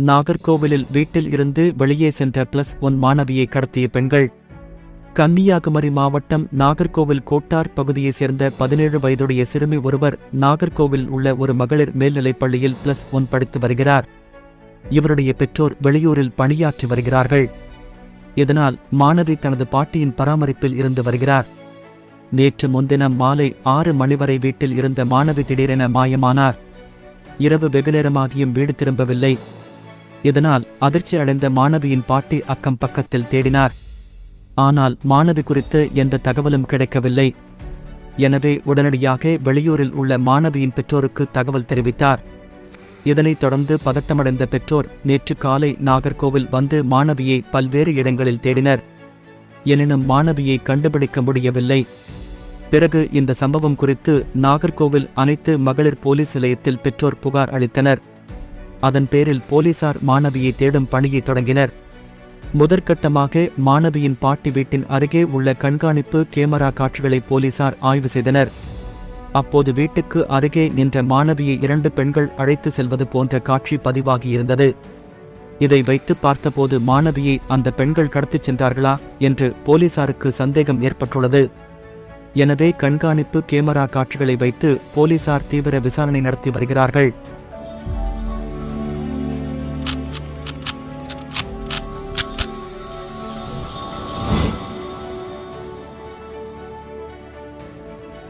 நாகர்கோவிலில் வீட்டில் இருந்து வெளியே சென்ற பிளஸ் ஒன் மாணவியை கடத்திய பெண்கள். கன்னியாகுமரி மாவட்டம் நாகர்கோவில் கோட்டார் பகுதியைச் சேர்ந்த பதினேழு வயதுடைய சிறுமி ஒருவர் நாகர்கோவில் உள்ள ஒரு மகளிர் மேல்நிலைப் பள்ளியில் பிளஸ் ஒன் படித்து வருகிறார். இவருடைய பெற்றோர் வெளியூரில் பணியாற்றி வருகிறார்கள். இதனால் மாணவி தனது பாட்டியின் பராமரிப்பில் இருந்து வருகிறார். நேற்று முன்தினம் மாலை ஆறு மணி வரை வீட்டில் இருந்த மாணவி திடீரென மாயமானார். இரவு வெகுநேரமாகியும் வீடு திரும்பவில்லை. இதனால் அதிர்ச்சி அடைந்த மாணவியின் பாட்டி அக்கம் பக்கத்தில் தேடினார். ஆனால் மாணவி குறித்து எந்த தகவலும் கிடைக்கவில்லை. எனவே உடனடியாக வெளியூரில் உள்ள மாணவியின் பெற்றோருக்கு தகவல் தெரிவித்தார். இதனைத் தொடர்ந்து பதட்டமடைந்த பெற்றோர் நேற்று காலை நாகர்கோவில் வந்து மாணவியை பல்வேறு இடங்களில் தேடினர். எனினும் மாணவியை கண்டுபிடிக்க முடியவில்லை. பிறகு இந்த சம்பவம் குறித்து நாகர்கோவில் அனைத்து மகளிர் போலீஸ் நிலையத்தில் பெற்றோர் புகார் அளித்தனர். அதன் பேரில் போலீசார் மாணவியை தேடும் பணியை தொடங்கினர். முதற்கட்டமாக மாணவியின் பாட்டி வீட்டின் அருகே உள்ள கண்காணிப்பு கேமரா காட்சிகளை போலீசார் ஆய்வு செய்தனர். அப்போது வீட்டுக்கு அருகே நின்ற மாணவியை இரண்டு பெண்கள் அழைத்து செல்வது போன்ற காட்சி பதிவாகியிருந்தது இதை வைத்து பார்த்தபோது மாணவியை அந்த பெண்கள் கடத்திச் சென்றார்களா என்று போலீசாருக்கு சந்தேகம் ஏற்பட்டுள்ளது. எனவே கண்காணிப்பு கேமரா காட்சிகளை வைத்து போலீசார் தீவிர விசாரணை நடத்தி வருகிறார்கள்.